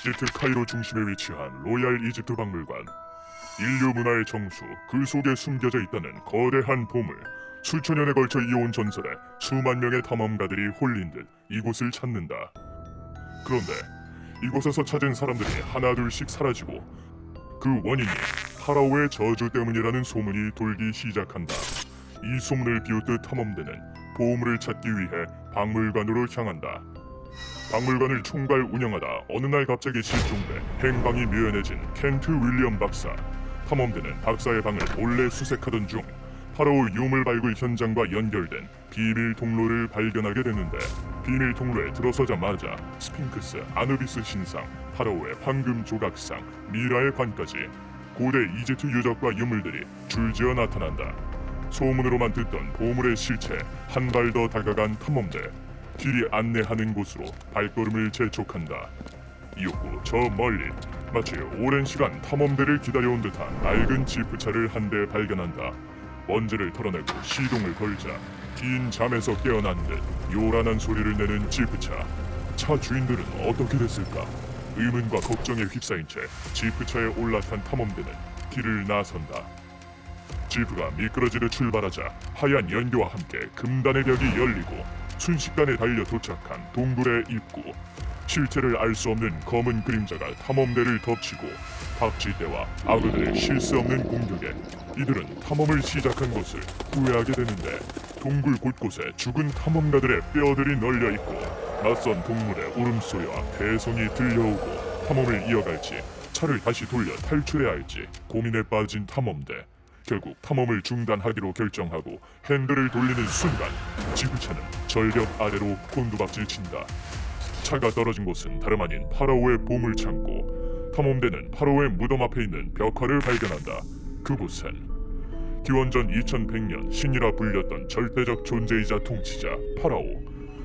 이집트 카이로 중심에 위치한 로얄 이집트 박물관. 인류 문화의 정수, 그 속에 숨겨져 있다는 거대한 보물. 수천 년에 걸쳐 이어온 전설에 수만 명의 탐험가들이 홀린 듯 이곳을 찾는다. 그런데 이곳에서 찾은 사람들이 하나둘씩 사라지고 그 원인이 파라오의 저주 때문이라는 소문이 돌기 시작한다. 이 소문을 비웃듯 탐험대는 보물을 찾기 위해 박물관으로 향한다. 박물관을 총괄 운영하다 어느 날 갑자기 실종돼 행방이 묘연해진 켄트 윌리엄 박사. 탐험대는 박사의 방을 몰래 수색하던 중 파라오 유물 발굴 현장과 연결된 비밀 통로를 발견하게 되는데 비밀 통로에 들어서자마자 스핑크스, 아누비스 신상, 파라오의 황금 조각상, 미라의 관까지 고대 이집트 유적과 유물들이 줄지어 나타난다. 소문으로만 듣던 보물의 실체 한 발 더 다가간 탐험대 길이 안내하는 곳으로 발걸음을 재촉한다. 이윽고 저 멀리 마치 오랜 시간 탐험대를 기다려온 듯한 낡은 지프차를 한 대 발견한다. 먼지를 털어내고 시동을 걸자 긴 잠에서 깨어난 듯 요란한 소리를 내는 지프차. 차 주인들은 어떻게 됐을까? 의문과 걱정에 휩싸인 채 지프차에 올라탄 탐험대는 길을 나선다. 지프가 미끄러지듯 출발하자 하얀 연기와 함께 금단의 벽이 열리고 순식간에 달려 도착한 동굴의 입구. 실체를 알 수 없는 검은 그림자가 탐험대를 덮치고 박쥐떼와 악어들의 쉴수 없는 공격에 이들은 탐험을 시작한 것을 후회하게 되는데 동굴 곳곳에 죽은 탐험가들의 뼈들이 널려 있고 낯선 동물의 울음소리와 대성이 들려오고 탐험을 이어갈지 차를 다시 돌려 탈출해야 할지 고민에 빠진 탐험대 결국 탐험을 중단하기로 결정하고 핸들을 돌리는 순간 지구차는 절벽 아래로 곤두박질 친다. 차가 떨어진 곳은 다름 아닌 파라오의 보물 창고. 탐험대는 파라오의 무덤 앞에 있는 벽화를 발견한다. 그곳엔 기원전 2100년 신이라 불렸던 절대적 존재이자 통치자 파라오.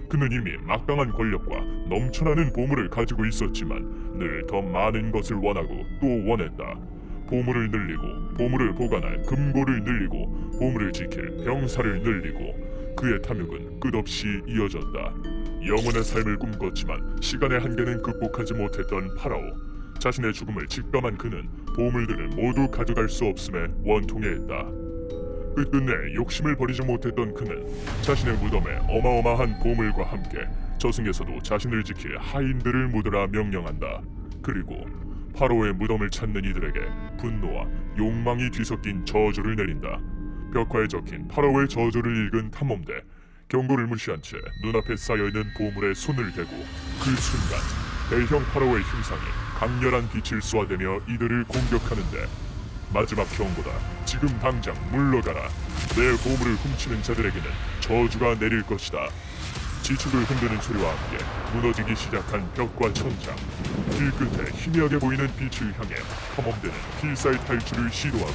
그는 이미 막강한 권력과 넘쳐나는 보물을 가지고 있었지만 늘 더 많은 것을 원하고 또 원했다. 보물을 늘리고 보물을 보관할 금고를 늘리고 보물을 지킬 병사를 늘리고 그의 탐욕은 끝없이 이어졌다. 영원의 삶을 꿈꿨지만 시간의 한계는 극복하지 못했던 파라오. 자신의 죽음을 직감한 그는 보물들을 모두 가져갈 수 없음에 원통해했다. 끝끝내 욕심을 버리지 못했던 그는 자신의 무덤에 어마어마한 보물과 함께 저승에서도 자신을 지킬 하인들을 묻으라 명령한다. 그리고 파로의 무덤을 찾는 이들에게 분노와 욕망이 뒤섞인 저주를 내린다. 벽화에 적힌 파로의 저주를 읽은 탐험대 경고를 무시한 채 눈앞에 쌓여있는 보물에 손을 대고 그 순간 대형 파로의 흉상이 강렬한 빛을 쏘아대며 이들을 공격하는데 마지막 경고다. 지금 당장 물러가라. 내 보물을 훔치는 자들에게는 저주가 내릴 것이다. 지축을 흔드는 소리와 함께 무너지기 시작한 벽과 천장. 길 끝에 희미하게 보이는 빛을 향해 탐험대는 필사의 탈출을 시도하고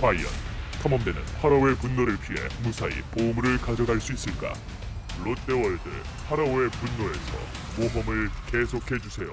과연 탐험대는 파라오의 분노를 피해 무사히 보물을 가져갈 수 있을까? 롯데월드 파라오의 분노에서 모험을 계속해 주세요.